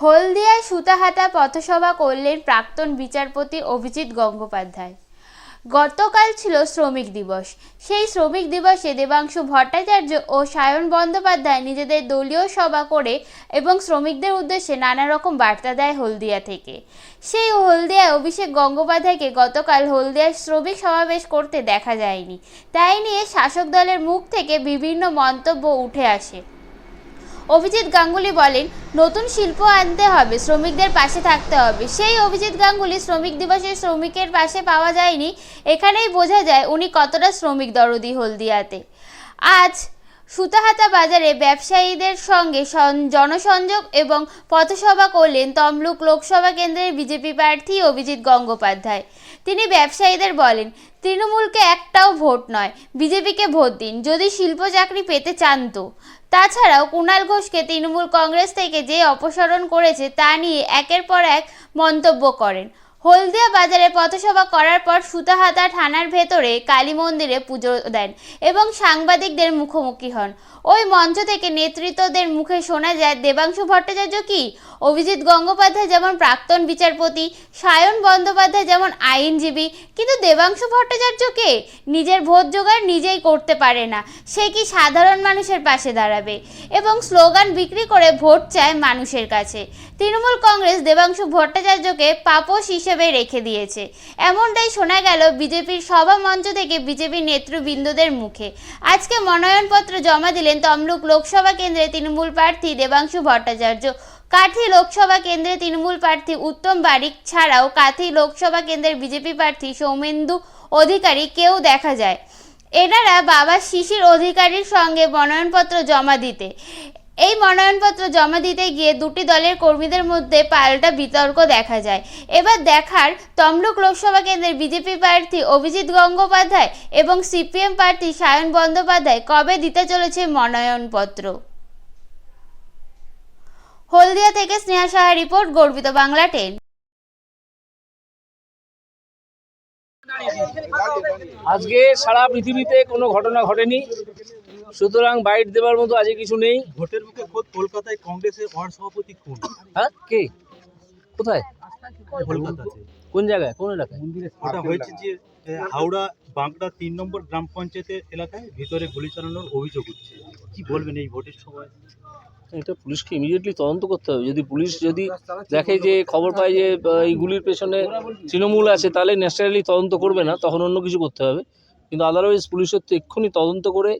হলদিয়ায় সুতাহাতা পথসভা করলেন প্রাক্তন বিচারপতি অভিজিৎ গঙ্গোপাধ্যায়। গতকাল ছিল শ্রমিক দিবস। সেই শ্রমিক দিবসে দেবাংশু ভট্টাচার্য ও সায়ন বন্দ্যোপাধ্যায় নিজেদের দলীয় সভা করে এবং শ্রমিকদের উদ্দেশ্যে নানা রকম বার্তা দেয় হলদিয়া থেকে। সেই হলদিয়ায় অভিষেক গঙ্গোপাধ্যায়কে গতকাল হলদিয়ায় শ্রমিক সমাবেশ করতে দেখা যায়নি। তাই নিয়ে শাসক দলের মুখ থেকে বিভিন্ন মন্তব্য উঠে আসে। অভিজিৎ গাঙ্গুলি বলেন, নতুন শিল্প আনতে হবে, শ্রমিকদের পাশে থাকতে হবে। সেই অভিজিৎ গাঙ্গুলি শ্রমিক দিবসে শ্রমিকের পাশে পাওয়া যায়নি। এখানেই বোঝা যায় উনি কতটা শ্রমিক দরদি হলদিয়াতে। আজ সুতাহাতা বাজারে ব্যবসায়ীদের সঙ্গে জনসংযোগ এবং পথসভা করলেন তমলুক লোকসভা কেন্দ্রের বিজেপি প্রার্থী অভিজিৎ গঙ্গোপাধ্যায়। তিনি ব্যবসায়ীদের বলেন, তৃণমূলকে একটাও ভোট নয়, বিজেপিকে ভোট দিন, যদি শিল্প চাকরি পেতে চান তো। তাছাড়াও কুণাল ঘোষকে তৃণমূল কংগ্রেস থেকে যে অপসারণ করেছে তা নিয়ে একের পর এক মন্তব্য করেন। হলদিয়া বাজারে পথসভা করার পর সুতাহাতা থানার ভেতরে কালী মন্দিরে পুজো দেন এবং সাংবাদিকদের মুখোমুখি হন। ওই মঞ্চ থেকে নেতৃত্বদের মুখে শোনা যায়, দেবাংশু ভট্টাচার্য কি? অভিজিৎ গঙ্গোপাধ্যায় যেমন প্রাক্তন বিচারপতি, সায়ন বন্দ্যোপাধ্যায় যেমন আইনজীবী, কিন্তু দেবাংশু ভট্টাচার্যকে নিজের ভোট জোগাড় নিজেই করতে পারে না, সে কি সাধারণ মানুষের পাশে দাঁড়াবে? এবং স্লোগান বিক্রি করে ভোট চায় মানুষের কাছে। তৃণমূল কংগ্রেস দেবাংশু ভট্টাচার্যকে পাপোশ হিসেবে রেখে দিয়েছে। এমনটাই শোনা গেল বিজেপির সভা মঞ্চ থেকে বিজেপি নেতৃবৃন্দদের মুখে। আজকে মনোনয়নপত্র জমা দিলেন তমলুক লোকসভা কেন্দ্রে তৃণমূল প্রার্থী দেবাংশু ভট্টাচার্য। কাঠি লোকসভা কেন্দ্রে তৃণমূল প্রার্থী উত্তম বারিক ছাড়াও কাথি লোকসভা কেন্দ্রের বিজেপি প্রার্থী সৌমেন্দু অধিকারী কেউ দেখা যায়। এনারা বাবা শিশির অধিকারীর সঙ্গে মনোনয়নপত্র জমা দিতে। এই মনোনয়নপত্র জমা দিতে গিয়ে দুটি দলের কর্মীদের মধ্যে পাল্টা বিতর্ক দেখা যায়। এবার দেখার তমলুক লোকসভা কেন্দ্রের বিজেপি প্রার্থী অভিজিৎ গঙ্গোপাধ্যায় এবং সিপিএম প্রার্থী সায়ন বন্দ্যোপাধ্যায় কবে দিতে চলেছে মনোনয়নপত্র? হলদিয়া থেকে স্নেহা সাহা রিপোর্ট গর্বিত বাংলা টেন। আজকে সারা পৃথিবীতে কোনো ঘটনা ঘটেনি। সুতরাং বাইট দেওয়ার মতো আজকে কিছু নেই। ভোটের মুখে খোদ কলকাতায় কংগ্রেসের ওয়ার্ড সভাপতি কোন? হ্যাঁ কে? কোথায়? কলকাতাতে। কোন জায়গায়? কোন এলাকায়? ওটা হয়েছে যে হাওড়া বাঁকড়া তিন নম্বর গ্রাম পঞ্চায়েতের এলাকায় ভিতরে গুলি চালানোর অভিযোগ উঠছে। কি বলবেন এই ভোটের সময়? এটা পুলিশকে ইমিডিয়েটলি তদন্ত করতে হবে। যদি পুলিশ যদি দেখে যে খবর পায় যে এই গুলির পেছনে তৃণমূল আছে তাহলে ন্যাচারালি তদন্ত করবে না তখন অন্য কিছু করতে হবে। কিন্তু আদারওয়াইজ পুলিশের তো এক্ষুনি তদন্ত করে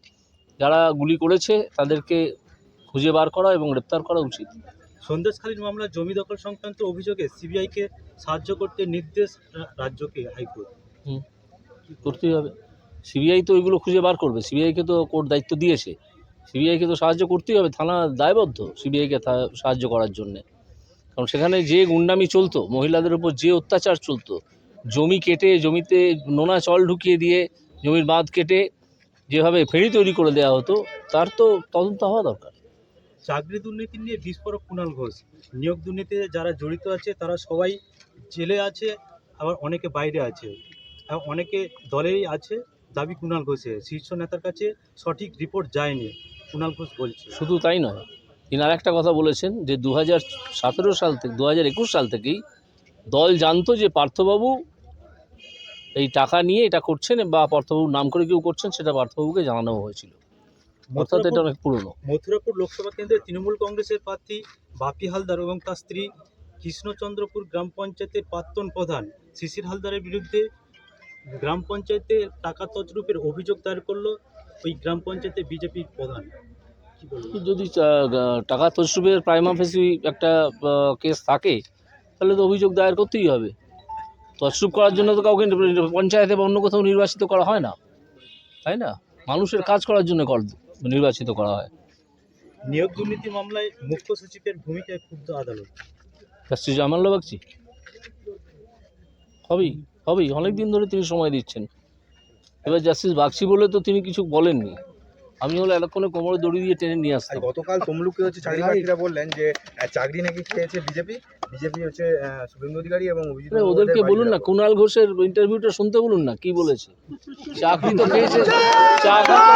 যারা গুলি করেছে তাদেরকে খুঁজে বার করা এবং গ্রেপ্তার করা উচিত। সন্দেশখালীর মামলা জমি দখল সংক্রান্ত অভিযোগে সিবিআইকে সাহায্য করতে নির্দেশ রাজ্যকে হাইকোর্ট। করতেই হবে। সিবিআই তো ওইগুলো খুঁজে বার করবে। সিবিআইকে তো কোর্ট দায়িত্ব দিয়েছে। সিবিআইকে তো সাহায্য করতেই হবে, থানা দায়বদ্ধ সিবিআইকে সাহায্য করার জন্যে। কারণ সেখানে যে গুন্ডামি চলতো, মহিলাদের উপর যে অত্যাচার চলতো, জমি কেটে, জমিতে নোনা চল ঢুকিয়ে দিয়ে, জমির বাঁধ কেটে যেভাবে ফেরি তৈরি করে দেওয়া হতো, তার তো তদন্ত হওয়া দরকার। চাকরি দুর্নীতি নিয়ে বিস্ফোরক কুণাল ঘোষ। নিয়োগ দুর্নীতিতে যারা জড়িত আছে, তারা সবাই জেলে আছে, আবার অনেকে বাইরে আছে। অনেকে দলেরই আছে, দাবি কুণাল ঘোষের। শীর্ষ নেতার কাছে সঠিক রিপোর্ট যায়নি। কুণাল ঘোষ বলছে শুধু তাই নয় তিনি আর একটা কথা বলেছেন যে দু হাজার সতেরো সাল থেকে দু হাজার একুশ সাল থেকেই দল জানতো যে পার্থবাবু এই টাকা নিয়ে এটা করছেন বা পার্থবাবুর নাম করে কেউ করছেন সেটা পার্থবাবুকে জানানো হয়েছিল। অর্থাৎ এটা অনেক পুরনো। মথুরাপুর লোকসভা কেন্দ্রে তৃণমূল কংগ্রেসের প্রার্থী বাপি হালদার এবং তার স্ত্রী কৃষ্ণচন্দ্রপুর গ্রাম পঞ্চায়েতের প্রাক্তন প্রধান শিশির হালদারের বিরুদ্ধে গ্রাম পঞ্চায়েতে টাকা তছরূপের অভিযোগ দায়ের করল ওই গ্রাম পঞ্চায়েতে বিজেপির প্রধান। যদি টাকা তসরুপের প্রাইমা ফেসি একটা কেস থাকে তাহলে তো অভিযোগ দায়ের করতেই হবে। তসরুপ করার জন্য তো কাউকে পঞ্চায়েতে বা অন্য কোথাও নির্বাচিত করা হয় না। তাই না? মানুষের কাজ করার জন্য নির্বাচিত করা হয়। নিয়োগ দুর্নীতি মামলায় মুখ্য সচিবের ভূমিকায় ক্ষুব্ধ আদালত। জাস্টিস জামাল্লা বাগচি? হবেই হবেই। অনেক দিন ধরে তিনি সময় দিচ্ছেন। এবার জাস্টিস বাগচি বলে তো তিনি কিছু বলেননি। আমি হলো এতক্ষণে কোমরে দড়ি দিয়ে টেনে নিয়ে আসতাম। গতকাল তমলুকে হচ্ছে চাকরি প্রার্থীরা বললেন যে চাকরি নাকি খেয়েছে বিজেপি। বিজেপি হচ্ছে শুভেন্দু অধিকারী এবং অভিজিৎ ওদেরকে বলুন না কুনাল কুণাল ঘোষের ইন্টারভিউটা শুনতে বলুন না কি বলেছে? চাকরি তো খেয়েছে চাকরি তো